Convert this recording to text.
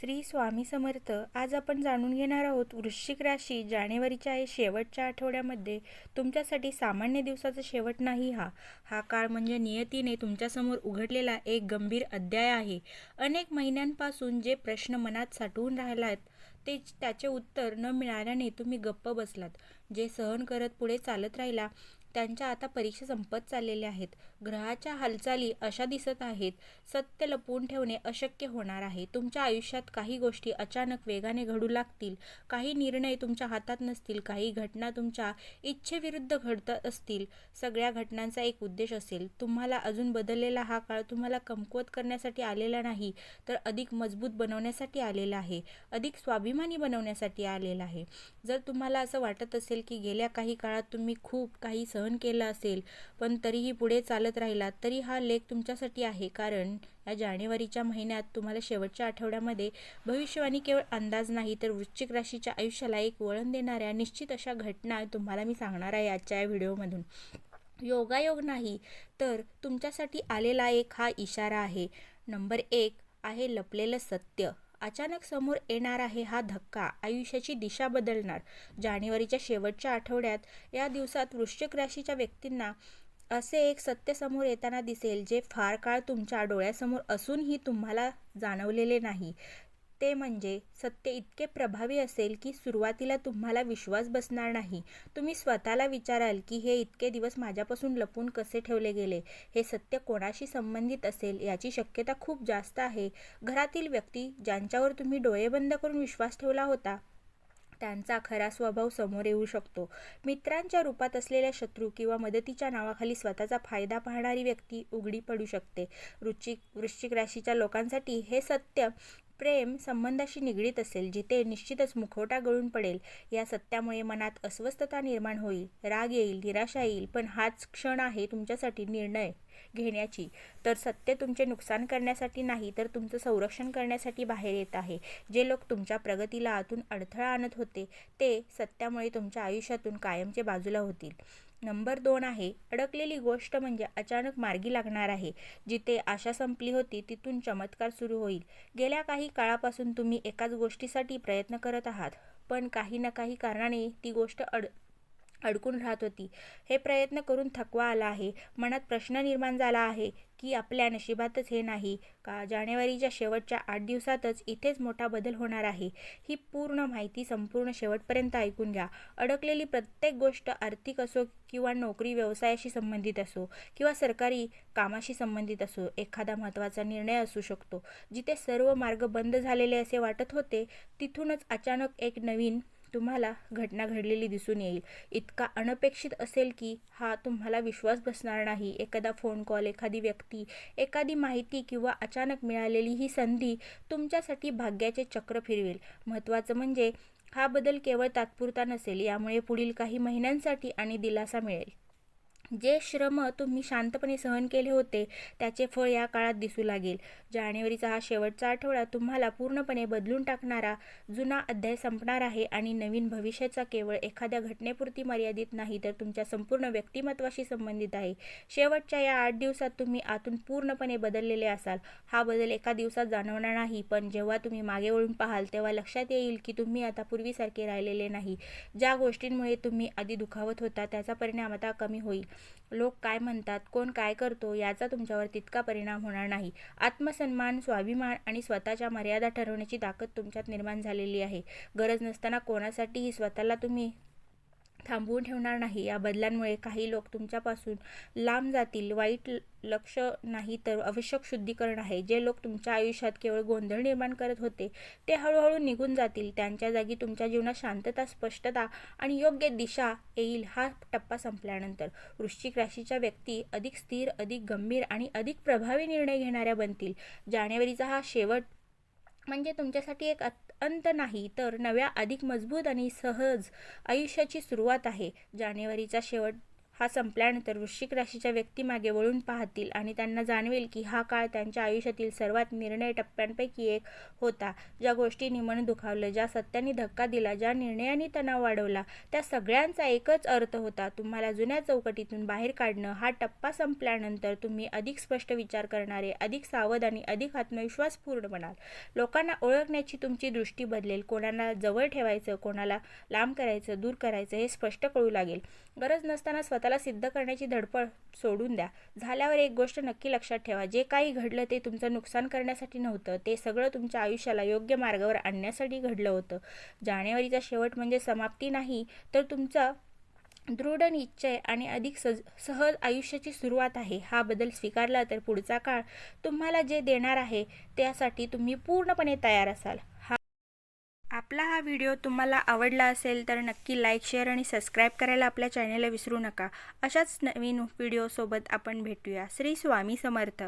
श्री स्वामी समर्थ. आज आपण जाणून घेणार आहोत वृश्चिक राशी जानेवारीच्या या शेवटच्या आठवड्यामध्ये तुमच्यासाठी सामान्य दिवसाचा शेवट नाही हा. हा काळ म्हणजे नियतीने तुमच्यासमोर उघडलेला एक गंभीर अध्याय आहे. अनेक महिन्यांपासून जे प्रश्न मनात साठवून राहिलात ते त्याचे उत्तर न मिळाल्याने तुम्ही गप्प बसलात. जे सहन करत पुढे चालत राहिला त्यांच्या आता परीक्षा संपत चाललेल्या आहेत. ग्रहाच्या हालचाली अशा दिसत आहेत. सत्य लपवून ठेवणे अशक्य होणार आहे. तुमच्या आयुष्यात काही गोष्टी अचानक वेगाने घडू लागतील. काही निर्णय तुमच्या हातात नसतील. काही घटना तुमच्या इच्छेविरुद्ध घडत असतील. सगळ्या घटनांचा एक उद्देश असेल. तुम्हाला अजून बदललेला हा काळ तुम्हाला कमकुवत करण्यासाठी आलेला नाही तर अधिक मजबूत बनवण्यासाठी आलेला आहे. अधिक स्वाभिमानी बनवण्यासाठी आलेला आहे. जर तुम्हाला असं वाटत असेल की गेल्या काही काळात तुम्ही खूप काही सहन केलं असेल पण तरीही पुढे चालत राहिलात तरी हा लेख तुमच्यासाठी आहे. कारण या जानेवारीच्या महिन्यात तुम्हाला शेवटच्या आठवड्यामध्ये भविष्यवाणी केवळ अंदाज नाही तर वृश्चिक राशीच्या आयुष्याला एक वळण देणाऱ्या निश्चित अशा घटना तुम्हाला मी सांगणार आहे आजच्या या व्हिडिओमधून. योगायोग नाही तर तुमच्यासाठी आलेला एक हा इशारा आहे. नंबर एक आहे लपलेलं सत्य. अचानक समोर येणार आहे हा धक्का. आयुष्याची दिशा बदलणार. जानेवारीच्या शेवटच्या आठवड्यात या दिवसात वृश्चिक राशीच्या व्यक्तींना असे एक सत्य समोर येताना दिसेल जे फार काळ तुमच्या डोळ्यासमोर असूनही तुम्हाला जाणवलेले नाही. ते म्हणजे सत्य इतके प्रभावी असेल की सुरुवातीला तुम्हाला विश्वास बसणार नाही. तुम्ही स्वतःला विचाराल की हे इतके दिवस माझ्यापासून लपून कसे ठेवले गेले? हे सत्य कोणाशी संबंधित असेल याची शक्यता खूप जास्त आहे. घरातील व्यक्ती ज्यांच्यावर तुम्ही डोळे बंद करून विश्वास ठेवला होता त्यांचा खरा स्वभाव समोर येऊ शकतो. मित्रांच्या रूपात असलेल्या शत्रू किंवा मदतीच्या नावाखाली स्वतःचा फायदा पाहणारी व्यक्ती उघडी पडू शकते. रुचिक वृश्चिक राशीच्या लोकांसाठी हे सत्य प्रेम संबंधाशी निगडीत असेल जिथे निश्चितच मुखवटा गळून पडेल या सत्यामुळे मनात अस्वस्थता निर्माण होईल. राग येईल निराशा येईल पण हाच क्षण आहे तुमच्यासाठी निर्णय. घेण्याची. तर सत्य तुमचे नुकसान करण्यासाठी नाही तर तुमचं संरक्षण करण्यासाठी बाहेर येत आहे. जे लोक तुमच्या प्रगतीला आतून अडथळा आणत होते ते सत्यामुळे तुमच्या आयुष्यातून कायमचे बाजूला होतील. नंबर दोन आहे अडकलेली गोष्ट म्हणजे अचानक मार्गी लागणार आहे. जिथे आशा संपली होती तिथून चमत्कार सुरू होईल. गेल्या काही काळापासून तुम्ही एकाच गोष्टीसाठी प्रयत्न करत आहात पण काही ना काही कारणाने ती गोष्ट अड अडकून राहत होती. हे प्रयत्न करून थकवा आला आहे. मनात प्रश्न निर्माण झाला आहे की आपल्या नशिबातच हे नाही. का जानेवारीच्या शेवटच्या आठ दिवसातच इथेच मोठा बदल होणार आहे? ही पूर्ण माहिती संपूर्ण शेवटपर्यंत ऐकून घ्या. अडकलेली प्रत्येक गोष्ट आर्थिक असो किंवा नोकरी व्यवसायाशी संबंधित असो किंवा सरकारी कामाशी संबंधित असो एखादा महत्त्वाचा निर्णय असू शकतो. जिथे सर्व मार्ग बंद झालेले असे वाटत होते तिथूनच अचानक एक नवीन तुम्हाला घटना घडलेली दिसून येईल. इतका अनपेक्षित असेल की हा तुम्हाला विश्वास बसणार नाही. एखादा फोन कॉल एखादी व्यक्ती एखादी माहिती किंवा अचानक मिळालेली ही संधी तुमच्यासाठी भाग्याचे चक्र फिरवेल. महत्त्वाचं म्हणजे हा बदल केवळ तात्पुरता नसेल यामुळे पुढील काही महिन्यांसाठी आणि दिलासा मिळेल. जे श्रम तुम्ही शांतपणे सहन केले होते त्याचे फळ या काळात दिसू लागेल. जानेवारीचा हा शेवटचा आठवडा तुम्हाला पूर्णपणे बदलून टाकणारा जुना अध्याय संपणार आहे आणि नवीन भविष्याचा केवळ एखाद्या घटनेपुरती मर्यादित नाही तर तुमच्या संपूर्ण व्यक्तिमत्वाशी संबंधित आहे. शेवटच्या या आठ दिवसात तुम्ही आतून पूर्णपणे बदललेले असाल. हा बदल एका दिवसात जाणवणार नाही पण जेव्हा तुम्ही मागे वळून पाहाल तेव्हा लक्षात येईल की तुम्ही आता पूर्वीसारखे राहिलेले नाही. ज्या गोष्टींमुळे तुम्ही आधी दुखावत होता त्याचा परिणाम आता कमी होईल. लोक काय म्हणतात कोण काय करतो याचा तुमच्यावर तितका परिणाम होणार नाही. आत्मसन्मान स्वाभिमान आणि स्वतःच्या मर्यादा ठरवण्याची ताकद तुमच्यात निर्माण झालेली आहे. गरज नसताना कोणासाठीही स्वतःला तुम्ही थांबवून ठेवणार नाही. या बदलांमुळे काही लोक तुमच्यापासून लांब जातील. वाईट लक्ष नाही तर आवश्यक शुद्धीकरण आहे. जे लोक तुमच्या आयुष्यात केवळ गोंधळ निर्माण करत होते ते हळूहळू निघून जातील. त्यांच्या जागी तुमच्या जीवनात शांतता स्पष्टता आणि योग्य दिशा येईल हा टप्पा संपल्यानंतर. वृश्चिक राशीच्या व्यक्ती अधिक स्थिर अधिक गंभीर आणि अधिक प्रभावी निर्णय घेणाऱ्या बनतील. जानेवारीचा हा शेवट म्हणजे तुमच्यासाठी एक अंत नाही तर नव्या अधिक मजबूत आणि सहज आयुष्याची सुरुवात आहे. जानेवारीचा शेवट हा संपल्यानंतर वृश्चिक राशीच्या व्यक्ती मागे वळून पाहतील आणि त्यांना जाणवेल की हा काळ त्यांच्या आयुष्यातील सर्वात निर्णय टप्प्यांपैकी एक होता. ज्या गोष्टींनी मन दुखावलं ज्या सत्याने धक्का दिला ज्या निर्णयाने तणाव वाढवला त्या सगळ्यांचा एकच अर्थ होता तुम्हाला जुन्या चौकटीतून बाहेर काढणं. हा टप्पा संपल्यानंतर तुम्ही अधिक स्पष्ट विचार करणारे अधिक सावध आणि अधिक आत्मविश्वासपूर्ण बनाल. लोकांना ओळखण्याची तुमची दृष्टी बदलेल. कोणाला जवळ ठेवायचं कोणाला लांब करायचं दूर करायचं हे स्पष्ट कळू लागेल. गरज नसताना स्वतः स्वतःला सिद्ध करण्याची धडपड सोडून द्या. झाल्यावर एक गोष्ट नक्की लक्षात ठेवा. जे काही घडलं ते तुमचं नुकसान करण्यासाठी नव्हतं. ते सगळं तुमच्या आयुष्याला योग्य मार्गावर आणण्यासाठी घडलं होतं. जानेवारीचा शेवट म्हणजे समाप्ती नाही तर तुमचा दृढ निश्चय आणि अधिक सज सहज आयुष्याची सुरुवात आहे. हा बदल स्वीकारला तर पुढचा काळ तुम्हाला जे देणार आहे त्यासाठी तुम्ही पूर्णपणे तयार असाल. आपला हा व्हिडिओ तुम्हाला आवडला असेल तर नक्की लाईक शेअर आणि सबस्क्राईब करायला आपल्या चॅनेलला विसरू नका. अशाच नवीन व्हिडिओसोबत आपण भेटूया. श्री स्वामी समर्थ.